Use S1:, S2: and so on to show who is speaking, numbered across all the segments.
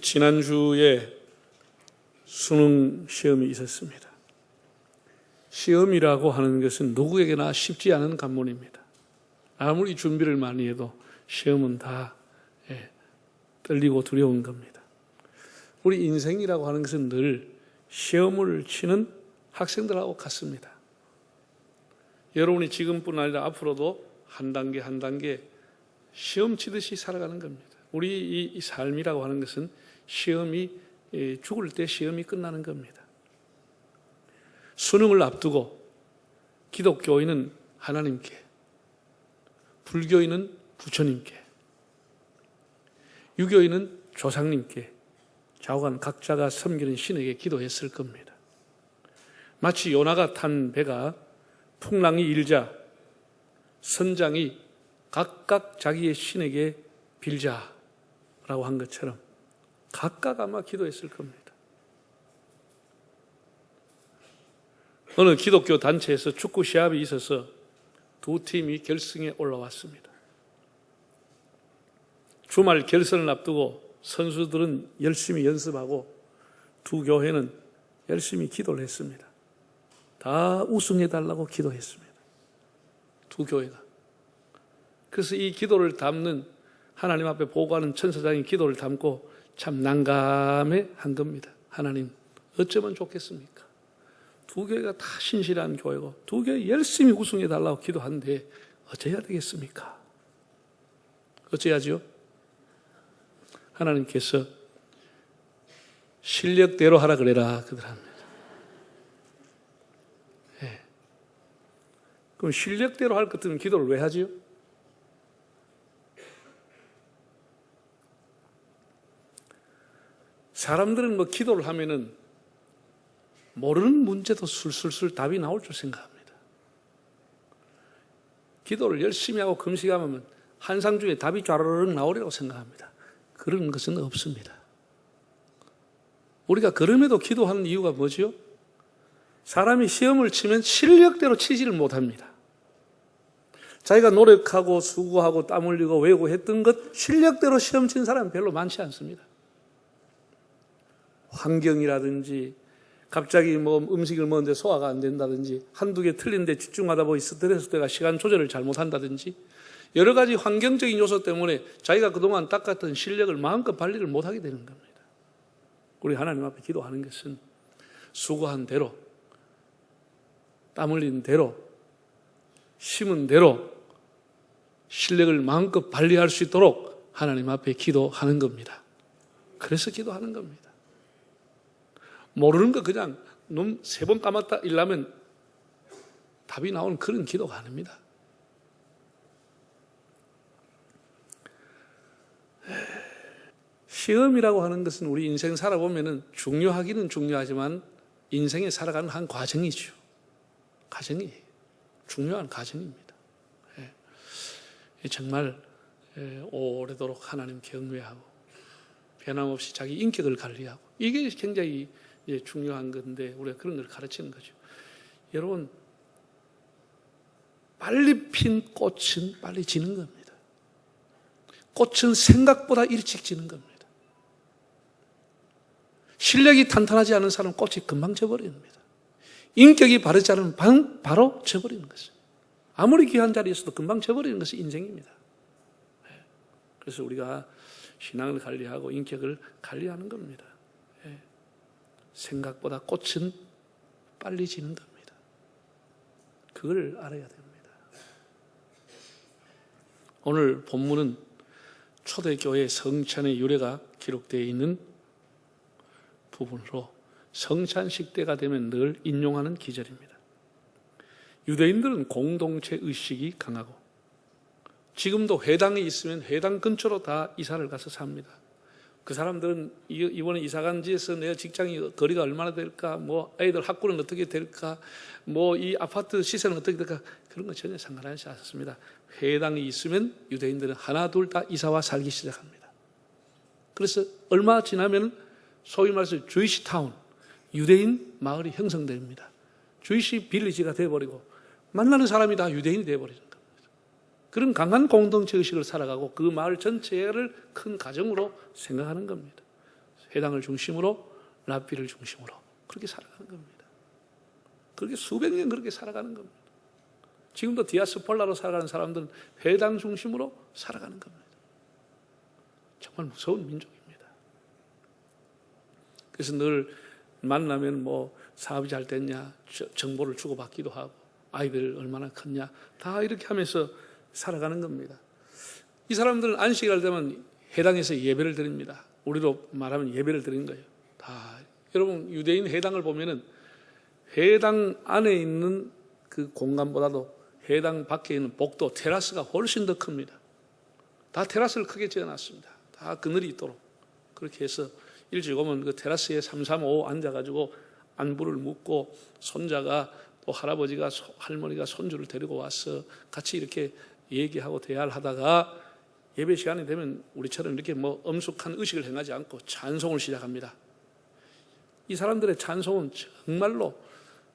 S1: 그 지난주에 수능 시험이 있었습니다. 시험이라고 하는 것은 누구에게나 쉽지 않은 관문입니다. 아무리 준비를 많이 해도 시험은 다 예, 떨리고 두려운 겁니다. 우리 인생이라고 하는 것은 늘 시험을 치는 학생들하고 같습니다. 여러분이 지금뿐 아니라 앞으로도 한 단계 한 단계 시험 치듯이 살아가는 겁니다. 우리 이 삶이라고 하는 것은 시험이 예, 죽을 때 시험이 끝나는 겁니다. 수능을 앞두고 기독교인은 하나님께, 불교인은 부처님께, 유교인은 조상님께, 좌우간 각자가 섬기는 신에게 기도했을 겁니다. 마치 요나가 탄 배가 풍랑이 일자 선장이 각각 자기의 신에게 빌자라고 한 것처럼 각각 아마 기도했을 겁니다. 어느 기독교 단체에서 축구 시합이 있어서 두 팀이 결승에 올라왔습니다. 주말 결선을 앞두고 선수들은 열심히 연습하고 두 교회는 열심히 기도를 했습니다. 다 우승해달라고 기도했습니다. 두 교회가. 그래서 이 기도를 담는 하나님 앞에 보고하는 천사장이 기도를 담고 참 난감해 한 겁니다. 하나님, 어쩌면 좋겠습니까? 두 교회가 다 신실한 교회고 두 교회 열심히 우승해 달라고 기도하는데 어째야 되겠습니까? 어째야죠? 하나님께서 실력대로 하라 그래라 그들 합니다. 예. 그럼 실력대로 할 것 같으면 기도를 왜 하지요? 사람들은 뭐 기도를 하면은 모르는 문제도 술술술 답이 나올 줄 생각합니다. 기도를 열심히 하고 금식하면 한상 중에 답이 쫘르륵 나오리라고 생각합니다. 그런 것은 없습니다. 우리가 그럼에도 기도하는 이유가 뭐지요? 사람이 시험을 치면 실력대로 치지를 못합니다. 자기가 노력하고 수고하고 땀 흘리고 외우고 했던 것 실력대로 시험 친 사람은 별로 많지 않습니다. 환경이라든지 갑자기 뭐 음식을 먹는데 소화가 안 된다든지 한두 개 틀린데 집중하다 보니 스트레스 때가 시간 조절을 잘못한다든지 여러 가지 환경적인 요소 때문에 자기가 그동안 닦았던 실력을 마음껏 발휘를 못하게 되는 겁니다. 우리 하나님 앞에 기도하는 것은 수고한 대로 땀 흘린 대로 심은 대로 실력을 마음껏 발휘할 수 있도록 하나님 앞에 기도하는 겁니다. 그래서 기도하는 겁니다. 모르는 거 그냥 눈 세 번 감았다 일라면 답이 나오는 그런 기도가 아닙니다. 시험이라고 하는 것은 우리 인생 살아보면 중요하기는 중요하지만 인생에 살아가는 한 과정이죠. 과정이 중요한 과정입니다. 예. 정말 예, 오래도록 하나님 경외하고 변함없이 자기 인격을 관리하고 이게 굉장히 중요한 건데 우리가 그런 걸 가르치는 거죠. 여러분 빨리 핀 꽃은 빨리 지는 겁니다. 꽃은 생각보다 일찍 지는 겁니다. 실력이 탄탄하지 않은 사람은 꽃이 금방 져버립니다. 인격이 바르지 않으면 바로 져버리는 것이죠. 아무리 귀한 자리에서도 금방 져버리는 것이 인생입니다. 예. 그래서 우리가 신앙을 관리하고 인격을 관리하는 겁니다. 예. 생각보다 꽃은 빨리 지는 겁니다. 그걸 알아야 됩니다. 오늘 본문은 초대교회 성찬의 유래가 기록되어 있는 부분으로 성찬식 때가 되면 늘 인용하는 기절입니다. 유대인들은 공동체 의식이 강하고 지금도 회당이 있으면 회당 근처로 다 이사를 가서 삽니다. 그 사람들은 이번에 이사 간 지에서 내 직장이 거리가 얼마나 될까, 뭐 아이들 학군은 어떻게 될까, 뭐 이 아파트 시세는 어떻게 될까 그런 거 전혀 상관하지 않습니다. 회당이 있으면 유대인들은 하나 둘 다 이사와 살기 시작합니다. 그래서 얼마 지나면 소위 말해서 주이시 타운, 유대인 마을이 형성됩니다. 주이시 빌리지가 되어버리고 만나는 사람이 다 유대인이 겁니다. 그런 강한 공동체 의식을 살아가고 그 마을 전체를 큰 가정으로 생각하는 겁니다. 회당을 중심으로 랍비를 중심으로 그렇게 살아가는 겁니다. 그렇게 수백 년 그렇게 살아가는 겁니다. 지금도 디아스폴라로 살아가는 사람들은 회당 중심으로 살아가는 겁니다. 정말 무서운 민족입니다. 그래서 늘 만나면 뭐 사업이 잘 됐냐 정보를 주고받기도 하고 아이들 얼마나 컸냐 다 이렇게 하면서 살아가는 겁니다. 이 사람들은 안식일 되면 해당에서 예배를 드립니다. 우리로 말하면 예배를 드리는 거예요. 다 여러분 유대인 해당을 보면은 해당 안에 있는 그 공간보다도 해당 밖에 있는 복도 테라스가 훨씬 더 큽니다. 다 테라스를 크게 지어놨습니다. 다 그늘이 있도록 그렇게 해서 일찍 오면 그 테라스에 335 앉아가지고 안부를 묻고 손자가 또 할아버지가 소- 할머니가 손주를 데리고 와서 같이 이렇게 얘기하고 대화를 하다가 예배 시간이 되면 우리처럼 이렇게 뭐 엄숙한 의식을 행하지 않고 찬송을 시작합니다. 이 사람들의 찬송은 정말로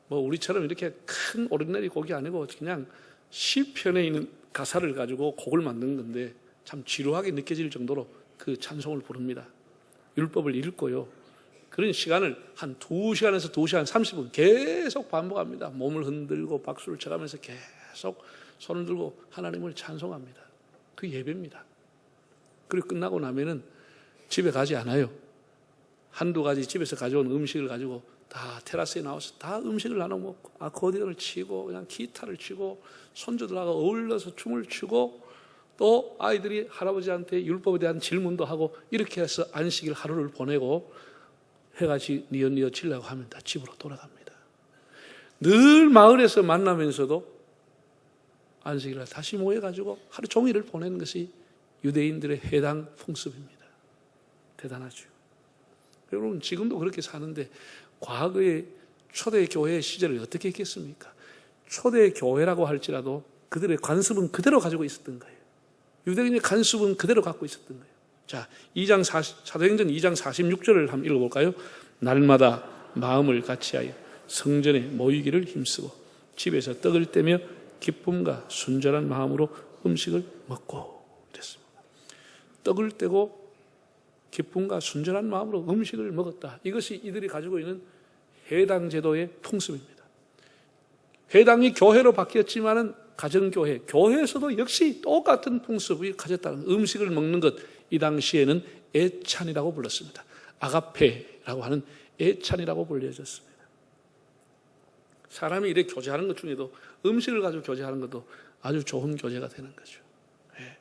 S1: 뭐 우리처럼 이렇게 큰 오르내리 곡이 아니고 그냥 시편에 있는 가사를 가지고 곡을 만든 건데 참 지루하게 느껴질 정도로 그 찬송을 부릅니다. 율법을 읽고요. 그런 시간을 한 2시간에서 2시간 30분 계속 반복합니다. 몸을 흔들고 박수를 쳐가면서 계속 손을 들고 하나님을 찬송합니다. 그 예배입니다. 그리고 끝나고 나면은 집에 가지 않아요. 한두 가지 집에서 가져온 음식을 가지고 다 테라스에 나와서 다 음식을 나눠 먹고 아코디언을 치고 그냥 기타를 치고 손주들하고 어울려서 춤을 추고 또 아이들이 할아버지한테 율법에 대한 질문도 하고 이렇게 해서 안식일 하루를 보내고 해가 지 뉘어뉘어 지려고 하면 다 집으로 돌아갑니다. 늘 마을에서 만나면서도 안식일날 다시 모여가지고 하루 종일을 보내는 것이 유대인들의 해당 풍습입니다. 대단하죠. 여러분 지금도 그렇게 사는데 과거의 초대 교회 시절을 어떻게 했겠습니까? 초대 교회라고 할지라도 그들의 관습은 그대로 가지고 있었던 거예요. 유대인의 관습은 그대로 갖고 있었던 거예요. 자, 2장 40, 사도행전 2장 46절을 한번 읽어볼까요? 날마다 마음을 같이하여 성전에 모이기를 힘쓰고 집에서 떡을 떼며 기쁨과 순전한 마음으로 음식을 먹고 그랬습니다. 떡을 떼고 기쁨과 순전한 마음으로 음식을 먹었다. 이것이 이들이 가지고 있는 해당 제도의 풍습입니다. 해당이 교회로 바뀌었지만은 가정교회, 교회에서도 역시 똑같은 풍습을 가졌다는 음식을 먹는 것, 이 당시에는 애찬이라고 불렀습니다. 아가페라고 하는 애찬이라고 불려졌습니다. 사람이 이렇게 교제하는 것 중에도 음식을 가지고 교제하는 것도 아주 좋은 교제가 되는 거죠. 예.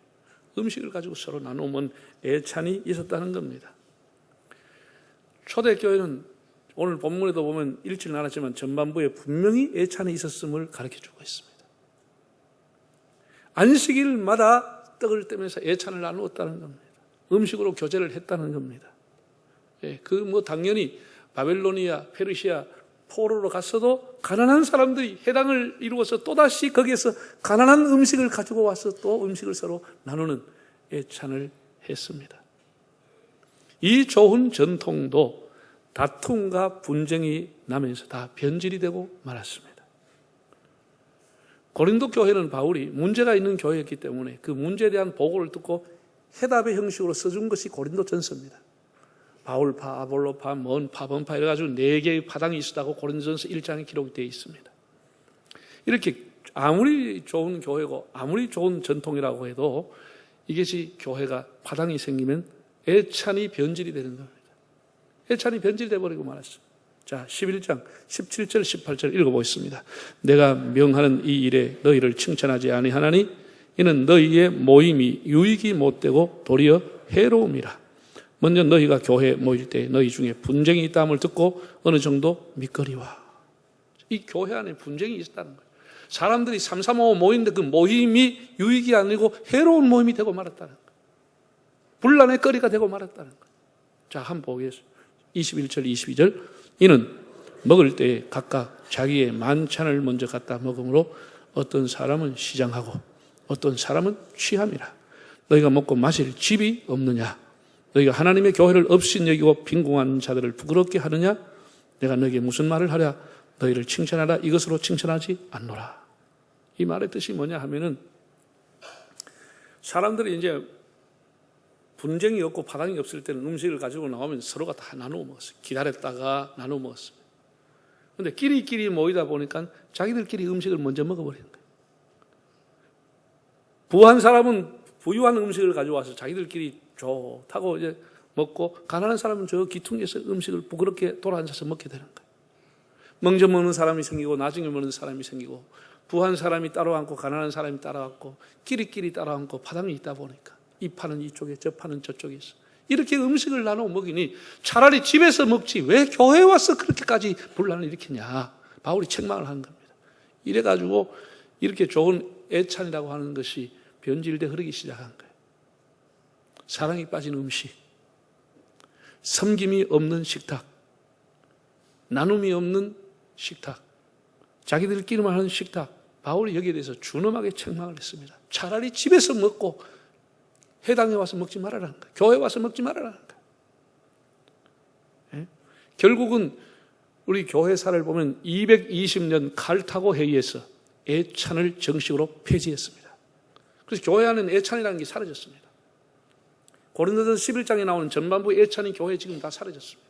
S1: 음식을 가지고 서로 나누면 애찬이 있었다는 겁니다. 초대교회는 오늘 본문에도 보면 읽지는 않았지만 전반부에 분명히 애찬이 있었음을 가르쳐 주고 있습니다. 안식일마다 떡을 떼면서 애찬을 나누었다는 겁니다. 음식으로 교제를 했다는 겁니다. 예, 그뭐 당연히 바벨로니아, 페르시아, 포로로 갔어도 가난한 사람들이 해당을 이루어서 또다시 거기에서 가난한 음식을 가지고 와서 또 음식을 서로 나누는 애찬을 했습니다. 이 좋은 전통도 다툼과 분쟁이 나면서 다 변질이 되고 말았습니다. 고린도 교회는 바울이 문제가 있는 교회였기 때문에 그 문제에 대한 보고를 듣고 해답의 형식으로 써준 것이 고린도 전서입니다. 바울파, 아볼로파, 먼파, 번파 이래가지고 네 개의 파당이 있었다고 고린도전서 1장에 기록되어 있습니다. 이렇게 아무리 좋은 교회고 아무리 좋은 전통이라고 해도 이것이 교회가 파당이 생기면 애찬이 변질이 되는 겁니다. 애찬이 변질돼 버리고 말았습니다. 자, 11장 17절 18절 읽어보겠습니다. 내가 명하는 이 일에 너희를 칭찬하지 아니하나니 이는 너희의 모임이 유익이 못되고 도리어 해로움이라. 먼저 너희가 교회에 모일 때 너희 중에 분쟁이 있다함을 듣고 어느 정도 믿거리와 이 교회 안에 분쟁이 있었다는 거예요. 사람들이 335 모이는데 그 모임이 유익이 아니고 해로운 모임이 되고 말았다는 거예요. 분란의 거리가 되고 말았다는 거예요. 자, 한번 보겠습니다. 21절, 22절. 이는 먹을 때 각각 자기의 만찬을 먼저 갖다 먹으므로 어떤 사람은 시장하고 어떤 사람은 취함이라. 너희가 먹고 마실 집이 없느냐? 너희가 하나님의 교회를 없인 여기고 빈궁한 자들을 부끄럽게 하느냐? 내가 너에게 무슨 말을 하랴? 너희를 칭찬하라. 이것으로 칭찬하지 않노라. 이 말의 뜻이 뭐냐 하면은 사람들이 이제 분쟁이 없고 파당이 없을 때는 음식을 가지고 나오면 서로가 다 나누어 먹었어요. 기다렸다가 나누어 먹었습니다. 근데 끼리끼리 모이다 보니까 자기들끼리 음식을 먼저 먹어버리는 거예요. 부한 사람은 부유한 음식을 가져와서 자기들끼리 좋다고 이제 먹고 가난한 사람은 저 기퉁에서 음식을 부끄럽게 돌아앉아서 먹게 되는 거예요. 먼저 먹는 사람이 생기고 나중에 먹는 사람이 생기고 부한 사람이 따로 앉고 가난한 사람이 따로 앉고 끼리끼리 따로 앉고 파당이 있다 보니까 이 파는 이쪽에 저 파는 저쪽에 있어. 이렇게 음식을 나눠 먹이니 차라리 집에서 먹지 왜 교회 와서 그렇게까지 분란을 일으키냐. 바울이 책망을 한 겁니다. 이래가지고 이렇게 좋은 애찬이라고 하는 것이 변질돼 흐르기 시작한 거예요. 사랑이 빠진 음식, 섬김이 없는 식탁, 나눔이 없는 식탁, 자기들끼리만 하는 식탁, 바울이 여기에 대해서 준엄하게 책망을 했습니다. 차라리 집에서 먹고 해당에 와서 먹지 말아라는 거예요. 교회 와서 먹지 말아라는 거예요. 예? 결국은 우리 교회사를 보면 220년 칼타고 회의에서 애찬을 정식으로 폐지했습니다. 그래서 교회 안에는 애찬이라는 게 사라졌습니다. 고린도전 11장에 나오는 전반부 애찬이 교회 지금 다 사라졌습니다.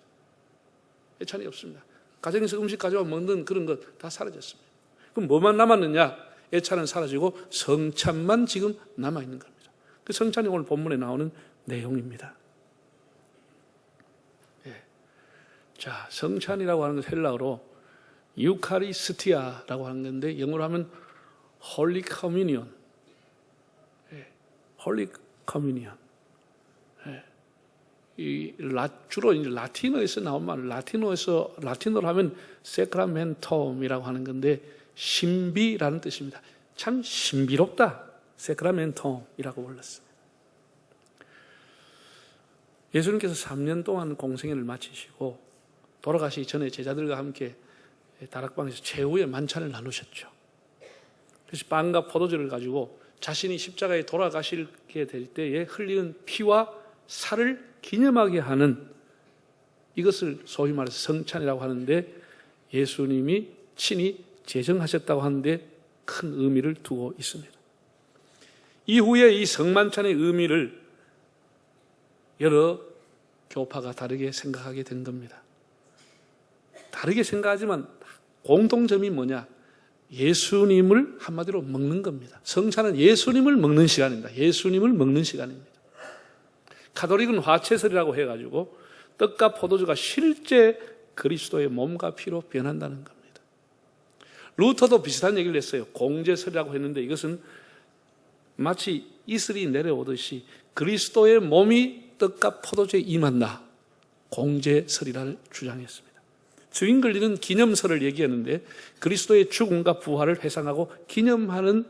S1: 애찬이 없습니다. 가정에서 음식 가져와 먹는 그런 것 다 사라졌습니다. 그럼 뭐만 남았느냐? 애찬은 사라지고 성찬만 지금 남아 있는 겁니다. 그 성찬이 오늘 본문에 나오는 내용입니다. 예. 자, 성찬이라고 하는 것 헬라어로 유카리스티아라고 하는 건데 영어로 하면 홀리 커뮤니언. 예. 홀리 커뮤니언. 예. 이 라, 주로 이제 라틴어에서 나온 말, 라틴어에서 라틴어로 하면 세크라멘톰이라고 하는 건데 신비라는 뜻입니다. 참 신비롭다. 세크라멘토이라고 불렀습니다. 예수님께서 3년 동안 공생애를 마치시고 돌아가시기 전에 제자들과 함께 다락방에서 최후의 만찬을 나누셨죠. 그래서 빵과 포도주를 가지고 자신이 십자가에 돌아가시게 될 때에 흘리는 피와 살을 기념하게 하는 이것을 소위 말해서 성찬이라고 하는데 예수님이 친히 제정하셨다고 하는데 큰 의미를 두고 있습니다. 이후에 이 성만찬의 의미를 여러 교파가 다르게 생각하게 된 겁니다. 다르게 생각하지만 공통점이 뭐냐? 예수님을 한마디로 먹는 겁니다. 성찬은 예수님을 먹는 시간입니다. 예수님을 먹는 시간입니다. 카톨릭은 화채설이라고 해가지고 떡과 포도주가 실제 그리스도의 몸과 피로 변한다는 겁니다. 루터도 비슷한 얘기를 했어요. 공제설이라고 했는데 이것은 마치 이슬이 내려오듯이 그리스도의 몸이 떡과 포도주에 임한다. 공제설이라를 주장했습니다. 주인글리는 기념설을 얘기했는데 그리스도의 죽음과 부활을 회상하고 기념하는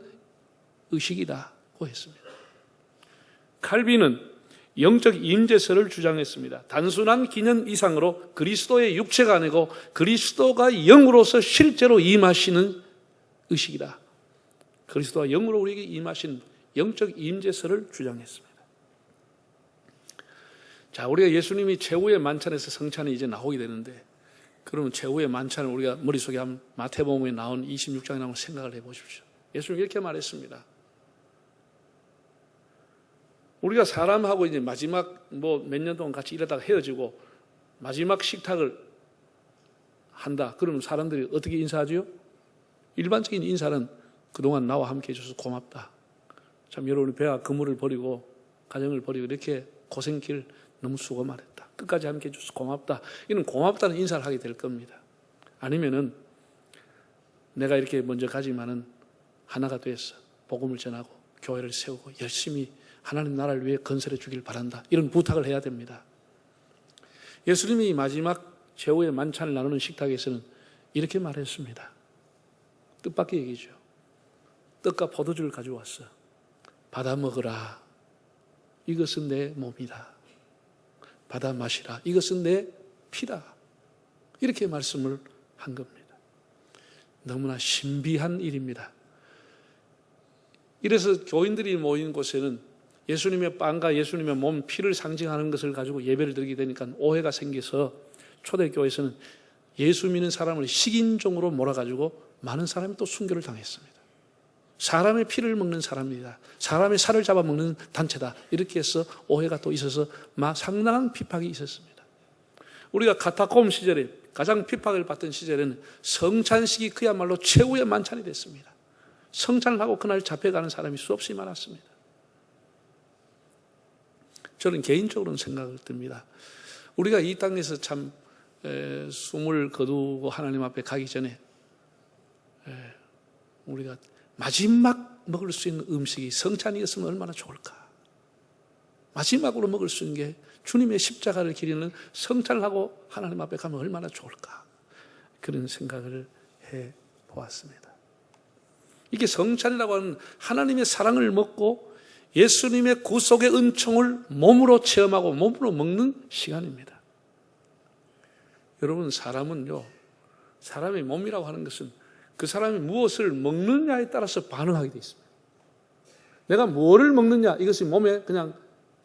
S1: 의식이다고 했습니다. 칼빈은 영적 임재설을 주장했습니다. 단순한 기념 이상으로 그리스도의 육체가 아니고 그리스도가 영으로서 실제로 임하시는 의식이다. 그리스도가 영으로 우리에게 임하신 영적 임재설을 주장했습니다. 자, 우리가 예수님이 최후의 만찬에서 성찬이 이제 나오게 되는데 그러면 최후의 만찬을 우리가 머릿속에 한 마태복음에 나온 26장에 나온 생각을 해 보십시오. 예수님 이렇게 말했습니다. 우리가 사람하고 이제 마지막 뭐 몇 년 동안 같이 일하다가 헤어지고 마지막 식탁을 한다. 그러면 사람들이 어떻게 인사하지요? 일반적인 인사는 그동안 나와 함께 해줘서 고맙다. 참 여러분이 배와 그물을 버리고 가정을 버리고 이렇게 고생길 너무 수고 많았다. 끝까지 함께 해줘서 고맙다. 이런 고맙다는 인사를 하게 될 겁니다. 아니면은 내가 이렇게 먼저 가지만은 하나가 됐어. 복음을 전하고 교회를 세우고 열심히 하나님 나라를 위해 건설해 주길 바란다. 이런 부탁을 해야 됩니다. 예수님이 마지막 최후의 만찬을 나누는 식탁에서는 이렇게 말했습니다. 뜻밖의 얘기죠. 떡과 포도주를 가져왔어. 받아 먹으라. 이것은 내 몸이다. 받아 마시라. 이것은 내 피다. 이렇게 말씀을 한 겁니다. 너무나 신비한 일입니다. 이래서 교인들이 모인 곳에는 예수님의 빵과 예수님의 몸, 피를 상징하는 것을 가지고 예배를 드리게 되니까 오해가 생겨서 초대교회에서는 예수 믿는 사람을 식인종으로 몰아가지고 많은 사람이 또 순교를 당했습니다. 사람의 피를 먹는 사람이다. 사람의 살을 잡아먹는 단체다. 이렇게 해서 오해가 또 있어서 막 상당한 핍박이 있었습니다. 우리가 카타콤 시절에 가장 핍박을 받던 시절에는 성찬식이 그야말로 최후의 만찬이 됐습니다. 성찬을 하고 그날 잡혀가는 사람이 수없이 많았습니다. 저는 개인적으로는 생각을 듭니다. 우리가 이 땅에서 참 에, 숨을 거두고 하나님 앞에 가기 전에 에, 우리가 마지막 먹을 수 있는 음식이 성찬이었으면 얼마나 좋을까. 마지막으로 먹을 수 있는 게 주님의 십자가를 기리는 성찬을 하고 하나님 앞에 가면 얼마나 좋을까. 그런 생각을 해 보았습니다. 이게 성찬이라고 하는 하나님의 사랑을 먹고 예수님의 구속의 은총을 몸으로 체험하고 몸으로 먹는 시간입니다. 여러분, 사람은요, 사람의 몸이라고 하는 것은 그 사람이 무엇을 먹느냐에 따라서 반응하게 되어 있습니다. 내가 뭐를 먹느냐, 이것이 몸에 그냥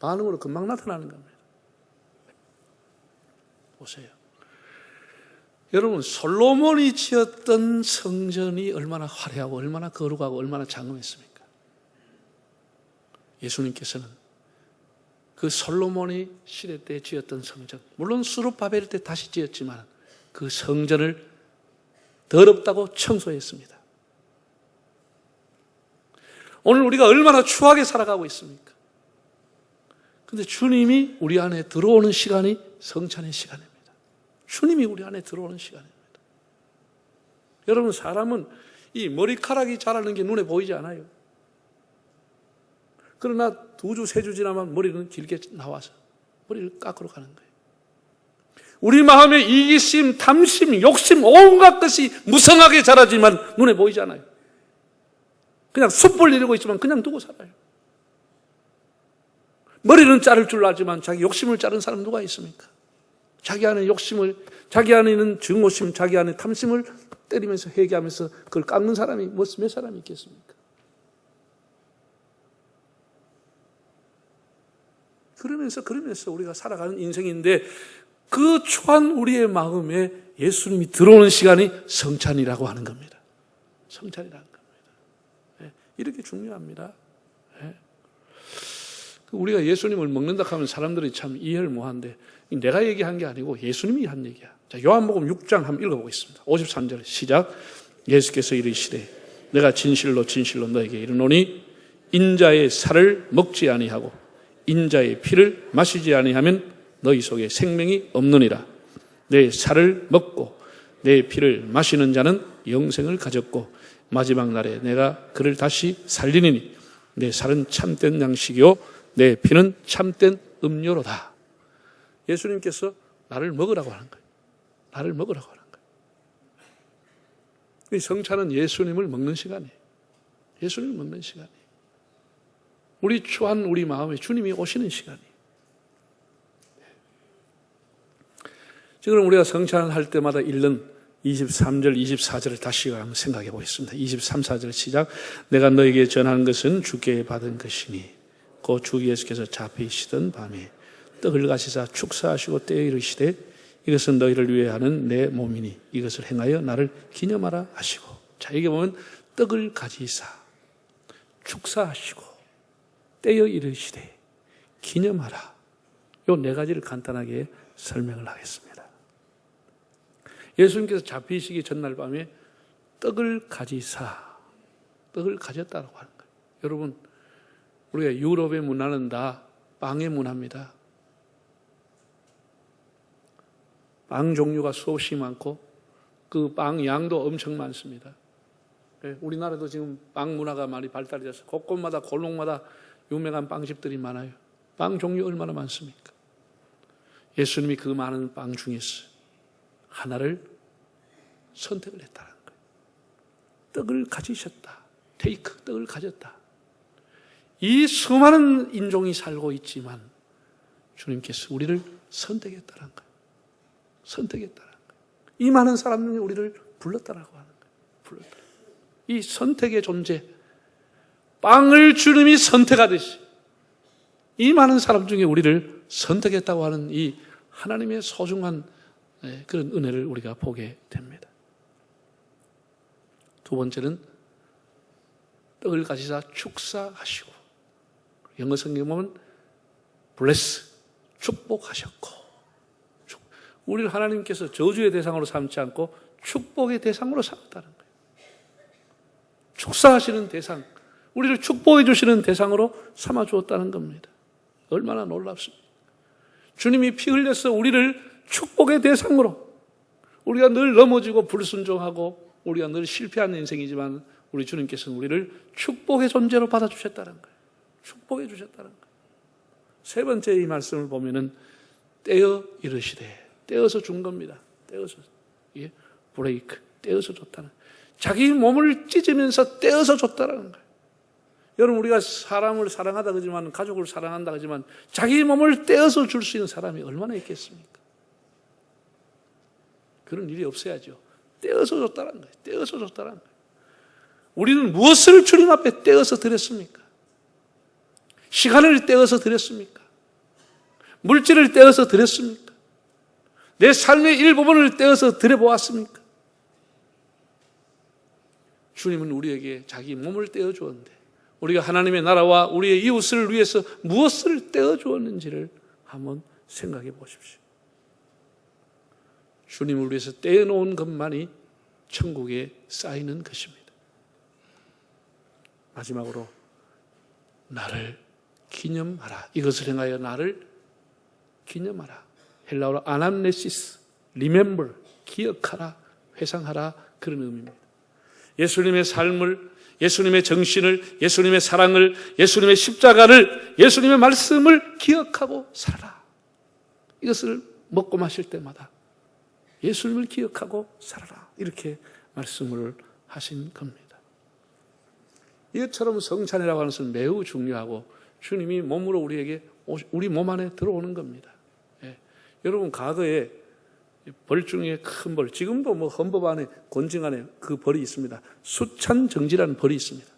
S1: 반응으로 금방 나타나는 겁니다. 보세요. 여러분, 솔로몬이 지었던 성전이 얼마나 화려하고 얼마나 거룩하고 얼마나 장엄했습니까? 예수님께서는 그 솔로몬이 시대 때 지었던 성전, 물론 수르바벨 때 다시 지었지만 그 성전을 더럽다고 청소했습니다. 오늘 우리가 얼마나 추하게 살아가고 있습니까? 근데 주님이 우리 안에 들어오는 시간이 성찬의 시간입니다. 주님이 우리 안에 들어오는 시간입니다. 여러분, 사람은 이 머리카락이 자라는 게 눈에 보이지 않아요. 그러나 두 주, 세 주 지나면 머리는 길게 나와서 머리를 깎으러 가는 거예요. 우리 마음에 이기심, 탐심, 욕심, 온갖 것이 무성하게 자라지만 눈에 보이지 않아요. 그냥 숯불 이러고 있지만 그냥 두고 살아요. 머리는 자를 줄 알지만 자기 욕심을 자른 사람 누가 있습니까? 자기 안에 욕심을, 자기 안에 있는 증오심, 자기 안에 탐심을 때리면서 회개하면서 그걸 깎는 사람이 몇 사람이 있겠습니까? 그러면서 그러면서 우리가 살아가는 인생인데 그 초한 우리의 마음에 예수님이 들어오는 시간이 성찬이라고 하는 겁니다. 성찬이라는 겁니다. 네, 이렇게 중요합니다. 네. 우리가 예수님을 먹는다 하면 사람들이 참 이해를 못하는데 내가 얘기한 게 아니고 예수님이 한 얘기야. 자, 요한복음 6장 한번 읽어보겠습니다. 53절 시작. 예수께서 이르시되 내가 진실로 진실로 너에게 이르노니 인자의 살을 먹지 아니하고 인자의 피를 마시지 아니하면 너희 속에 생명이 없느니라. 내 살을 먹고 내 피를 마시는 자는 영생을 가졌고 마지막 날에 내가 그를 다시 살리니 내 살은 참된 양식이요 내 피는 참된 음료로다. 예수님께서 나를 먹으라고 하는 거예요. 나를 먹으라고 하는 거예요. 이 성찬은 예수님을 먹는 시간이에요. 예수님을 먹는 시간이에요. 우리 추한 우리 마음에 주님이 오시는 시간이에요. 지금 우리가 성찬을 할 때마다 읽는 23절, 24절을 다시 한번 생각해 보겠습니다. 23, 4절 시작. 내가 너에게 전하는 것은 주께 받은 것이니, 그주 예수께서 잡히시던 밤에 떡을 가시사 축사하시고 때에 이르시되 이것은 너희를 위해 하는 내 몸이니 이것을 행하여 나를 기념하라 하시고. 자, 이게 보면 떡을 가지사 축사하시고 때여 이르시되 기념하라. 요 네 가지를 간단하게 설명을 하겠습니다. 예수님께서 잡히시기 전날 밤에 떡을 가지사, 떡을 가졌다고 하는 거예요. 여러분, 우리가 유럽의 문화는 다 빵의 문화입니다. 빵 종류가 수없이 많고 그 빵 양도 엄청 많습니다. 예, 우리나라도 지금 빵 문화가 많이 발달이 돼서 곳곳마다 골목마다 유명한 빵집들이 많아요. 빵 종류 얼마나 많습니까? 예수님이 그 많은 빵 중에서 하나를 선택을 했다는 거예요. 떡을 가지셨다. 테이크, 떡을 가졌다. 이 수많은 인종이 살고 있지만 주님께서 우리를 선택했다는 거예요. 선택했다는 거예요. 이 많은 사람 중에 우리를 불렀다라고 하는 거예요. 불렀다. 이 선택의 존재, 빵을 주님이 선택하듯이 이 많은 사람 중에 우리를 선택했다고 하는 이 하나님의 소중한 예, 그런 은혜를 우리가 보게 됩니다. 두 번째는 떡을 가지사 축사하시고 영어 성경 보면 bless 축복하셨고 축- 우리를 하나님께서 저주의 대상으로 삼지 않고 축복의 대상으로 삼았다는 거예요. 축사하시는 대상, 우리를 축복해 주시는 대상으로 삼아 주었다는 겁니다. 얼마나 놀랍습니까? 주님이 피 흘려서 우리를 축복의 대상으로 우리가 늘 넘어지고 불순종하고 우리가 늘 실패한 인생이지만 우리 주님께서는 우리를 축복의 존재로 받아주셨다는 거예요. 축복해 주셨다는 거예요. 세 번째 이 말씀을 보면은 떼어 이르시되 떼어서 준 겁니다. 떼어서 예, 브레이크 떼어서 줬다는 자기 몸을 찢으면서 떼어서 줬다는 거예요. 여러분 우리가 사람을 사랑하다 그지만 가족을 사랑한다 그지만 자기 몸을 떼어서 줄 수 있는 사람이 얼마나 있겠습니까? 그런 일이 없어야죠. 떼어서 줬다는 거예요. 떼어서 줬다는 거예요. 우리는 무엇을 주님 앞에 떼어서 드렸습니까? 시간을 떼어서 드렸습니까? 물질을 떼어서 드렸습니까? 내 삶의 일부분을 떼어서 드려보았습니까? 주님은 우리에게 자기 몸을 떼어 주었는데 우리가 하나님의 나라와 우리의 이웃을 위해서 무엇을 떼어 주었는지를 한번 생각해 보십시오. 주님을 위해서 떼어 놓은 것만이 천국에 쌓이는 것입니다. 마지막으로 나를 기념하라. 이것을 행하여 나를 기념하라. 헬라어로 아남네시스, remember, 기억하라, 회상하라 그런 의미입니다. 예수님의 삶을, 예수님의 정신을, 예수님의 사랑을, 예수님의 십자가를, 예수님의 말씀을 기억하고 살아라. 이것을 먹고 마실 때마다 예수님을 기억하고 살아라. 이렇게 말씀을 하신 겁니다. 이것처럼 성찬이라고 하는 것은 매우 중요하고 주님이 몸으로 우리에게 우리 몸 안에 들어오는 겁니다. 예. 여러분 과거에 벌 중에 큰 벌, 지금도 뭐 헌법 안에 권증 안에 그 벌이 있습니다. 수찬 정지라는 벌이 있습니다.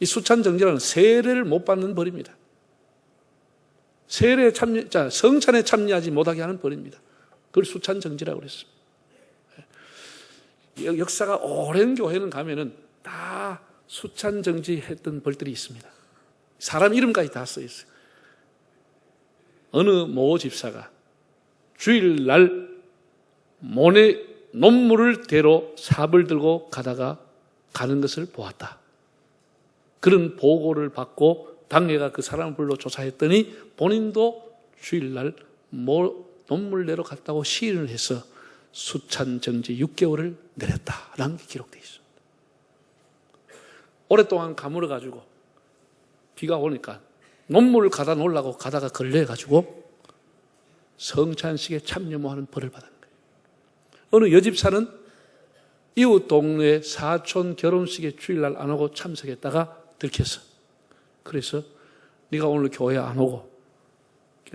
S1: 이 수찬 정지라는 세례를 못 받는 벌입니다. 세례 참여, 자 성찬에 참여하지 못하게 하는 벌입니다. 그걸 수찬 정지라고 그랬습니다. 예. 역사가 오랜 교회는 가면은 다 수찬 정지했던 벌들이 있습니다. 사람 이름까지 다 써 있어요. 어느 모 집사가 주일날 모내 논물을 대로 삽을 들고 가다가 가는 것을 보았다. 그런 보고를 받고 당회가 그 사람을 불러 조사했더니 본인도 주일날 모 논물 내로 갔다고 시인을 해서 수찬 정지 6개월을 내렸다라는 게 기록되어 있습니다. 오랫동안 가물어 가지고 비가 오니까 논물을 가다 놓으려고 가다가 걸려 가지고 성찬식에 참여 못하는 벌을 거예요. 어느 여집사는 이웃 동네 사촌 결혼식에 주일날 안 오고 참석했다가 들켰어. 그래서 네가 오늘 교회 안 오고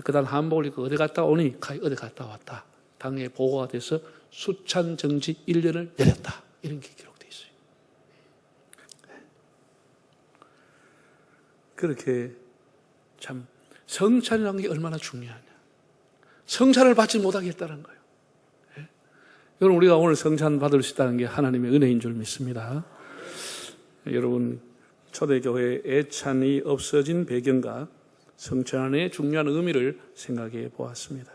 S1: 그다음 한복을 입고 어디 갔다 오니 가- 어디 갔다 왔다. 당에 보고가 돼서 수찬 정지 1년을 내렸다. 이런 게 기록되어 있어요. 그렇게 참 성찬이라는 게 얼마나 중요하냐. 성찬을 받지 못하게 했다는 거예요. 예? 여러분 우리가 오늘 성찬 받을 수 있다는 게 하나님의 은혜인 줄 믿습니다. 여러분 초대교회 애찬이 없어진 배경과 성찬의 중요한 의미를 생각해 보았습니다.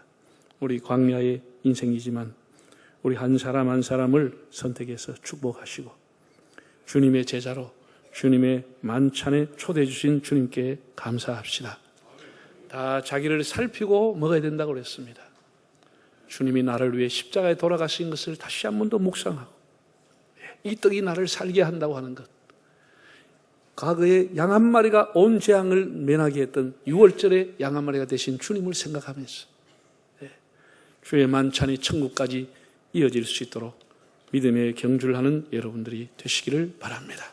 S1: 우리 광야의 인생이지만 우리 한 사람 한 사람을 선택해서 축복하시고 주님의 제자로 주님의 만찬에 초대해 주신 주님께 감사합시다. 다 자기를 살피고 먹어야 된다고 그랬습니다. 주님이 나를 위해 십자가에 돌아가신 것을 다시 한 번 더 묵상하고 이 떡이 나를 살게 한다고 하는 것. 과거에 양 한 마리가 온 재앙을 면하게 했던 6월절에 양 한 마리가 되신 주님을 생각하면서 예, 주의 만찬이 천국까지 이어질 수 있도록 믿음의 경주를 하는 여러분들이 되시기를 바랍니다.